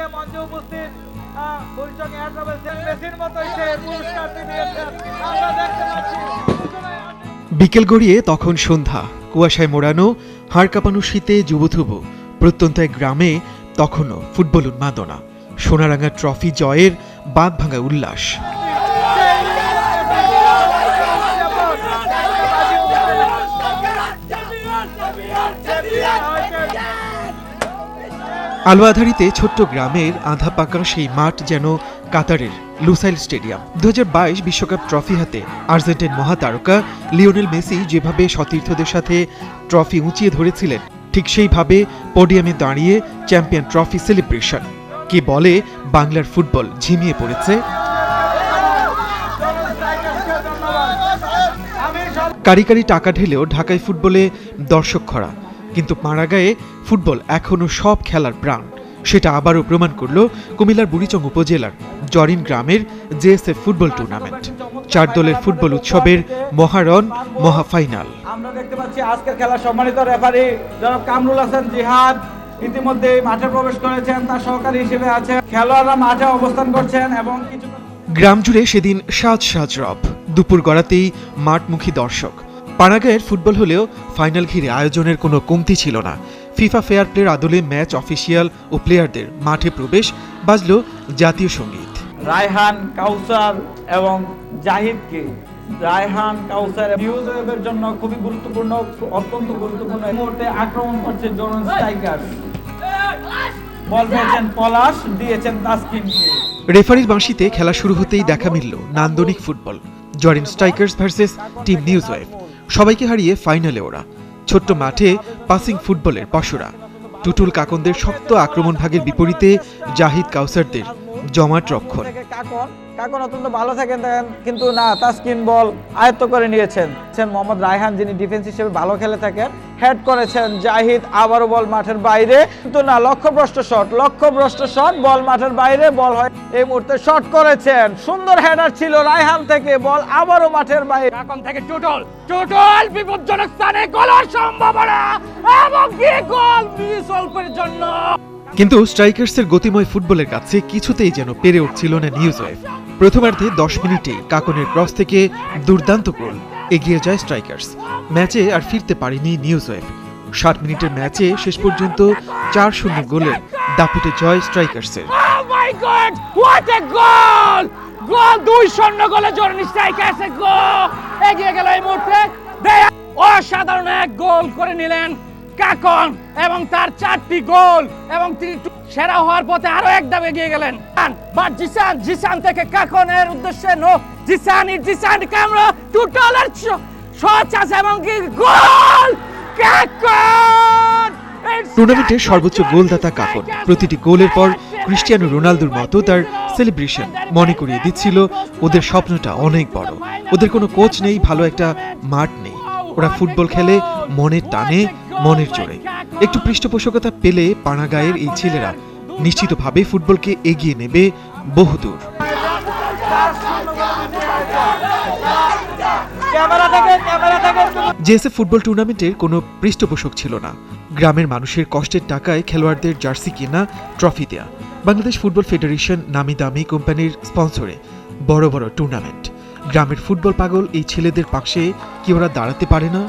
মুহূর্তে মঞ্চে উপস্থিত বরিশাল এয়ার ট্রাভেল সে পুরস্কারটি দিয়েছেন আমরা দেখতে পাচ্ছি বিকেল গড়িয়ে তখন সন্ধ্যা। কুয়াশায় মোড়ানো হাড় কাঁপানো শীতে যুবথুবু প্রত্যন্ত এক গ্রামে তখনও ফুটবল উন্মাদনা। সোনারাঙ্গা ট্রফি জয়ের বাঁধ ভাঙা উল্লাস আলো আধারিতে ছোট্ট গ্রামের আধা পাকা সেই মাঠ যেন কাতারের লুসাইল স্টেডিয়াম। দু বিশ্বকাপ ট্রফি হাতে আর্জেন্টিন মহাতারকা লিওনেল মেসি যেভাবে সতীর্থদের সাথে ট্রফি উঁচিয়ে ধরেছিলেন, ঠিক সেইভাবে পোডিয়ামে দাঁড়িয়ে চ্যাম্পিয়ন ট্রফি সেলিব্রেশন। কে বলে বাংলার ফুটবল ঝিমিয়ে পড়েছে? আমি সব কারি কারি টাকা ঢেলেও ঢাকায় ফুটবলে দর্শক খরা। কিন্তু পাড়াগায়ে ফুটবল এখনও সব খেলার প্রাণ। সেটা আবারও প্রমাণ করল কুমিল্লার বুড়িচং উপজেলার জরিন গ্রামের জেএসএফ ফুটবল টুর্নামেন্ট। চার দলের ফুটবল উৎসবের মহারণ মহাফাইনাল। আমরা দেখতে পাচ্ছি আজকের খেলার সম্মানিত রেফারি জনাব কামরুল হাসান জিহাদ। ইতিমধ্যে মাঠে প্রবেশ করেছেন তার সহকারী হিসেবে আছে। খেলোয়াড়রা মাঠে অবস্থান করছেন এবং কিছু গ্রাম জুড়ে সেদিন সাজ সাজ রব। দুপুর গড়াতেই মাঠমুখী দর্শক। পাড়াগাঁয়ের ফুটবল হলেও ফাইনাল ঘিরে আয়োজনের কোনো কমতি ছিল না। ফিফা ফেয়ার প্লের আদলে ম্যাচ অফিসিয়াল ও প্লেয়ারদের মাঠে প্রবেশ বাজল জাতীয় সংগীত। রায়হান কাউসার এবং জাহিদকে। রায়হান কাউসার নিউজ ওয়েবের জন্য খুবই গুরুত্বপূর্ণ অত্যন্ত গুরুত্বপূর্ণ এই মুহূর্তে আক্রমণ করছে জোরন স্ট্রাইকার বল পেয়েছেন পলাশ দিয়েছেন তাসকিনকে রেফারির বাঁশিতে খেলা শুরু হতেই দেখা মিলল নান্দনিক football Zarin strikers versus team news wave সবাইকে হারিয়ে ফাইনালে ওরা। ছোট্ট মাঠে পাসিং ফুটবলের পশুরা। টুটুল কাকনদের শক্ত আক্রমণ ভাগের বিপরীতে জাহিদ কাউসারদের জমাট রক্ষণ। কাকন কাকন অত্যন্ত ভালো থাকেন দেখেন, কিন্তু না তাসকিন বল আয়ত্ত করে নিয়েছেন। ছেন মোহাম্মদ রায়হান যিনি ডিফেন্স হিসেবে ভালো খেলে থাকেন হেড করেছেন জাহিদ আবারও বল মাঠের বাইরে। কিন্তু না লক্ষ্যভ্রষ্ট শট লক্ষ্যভ্রষ্ট শট বল মাঠের বাইরে বল হয় এই মুহূর্তে শট করেছেন। সুন্দর হেডার ছিল রায়হান থেকে বল আবারও মাঠের বাইরে। এখন থেকে টোটল টোটল বিপজ্জনক স্থানে গোলের সম্ভাবনা এবং কি গোল মিস অল্পের জন্য। কিন্তু স্ট্রাইকার্সের গতিময় ফুটবলের কাছে কিছুতেই যেন পেরে উঠছিল না নিউজ ওয়েভ প্রথমার্ধে দশ মিনিটে কাকনের ক্রস থেকে দুর্দান্ত গোল। এগিয়ে যায় স্ট্রাইকার্স। ম্যাচে আর ফিরতে পারেনি নিউজ ওয়েভ ষাট মিনিটের ম্যাচে শেষ পর্যন্ত চার শূন্য গোলের দাপুটে জয় স্ট্রাইকার্সের। গোল গোল গোলে গোল গেল মুহূর্তে। অসাধারণ এক গোল করে নিলেন কাকন এবং তার চারটি গোল এবং তিনি সেরা হওয়ার পথে আরও এক ধাপ এগিয়ে গেলেন। বাট জিসান জিসান থেকে কাকনের উদ্দেশ্যে no. Zisan it Zisan camera টোটালের shot আছে এবং কি গোল! কাকন! It's টুর্নামেন্টের সর্বোচ্চ গোলদাতা কাকন। প্রতিটি গোলের পর ক্রিস্টিয়ানো রোনালদোর মতো তার সেলিব্রেশন মনে করিয়ে দিচ্ছিল। ওদের স্বপ্নটা অনেক বড়। ওদের কোনো কোচ নেই ভালো একটা মাঠ নেই। ওরা ফুটবল খেলে মনের টানে মনের জোরে। একটু পৃষ্ঠপোষকতা পেলে পাড়াগাঁয়ের এই ছেলেরা নিশ্চিতভাবে ফুটবলকে এগিয়ে নেবে বহুদূর। জেএসএফ ফুটবল টুর্নামেন্টের কোনো পৃষ্ঠপোষক ছিল না। গ্রামের মানুষের কষ্টের টাকায় খেলোয়াড়দের জার্সি কেনা, ট্রফি দেয়া। বাংলাদেশ ফুটবল ফেডারেশন নামি দামি কোম্পানির স্পন্সরে বড় বড় টুর্নামেন্ট। গ্রামের ফুটবল পাগল এই ছেলেদের পাশে কি ওরা দাঁড়াতে পারে না?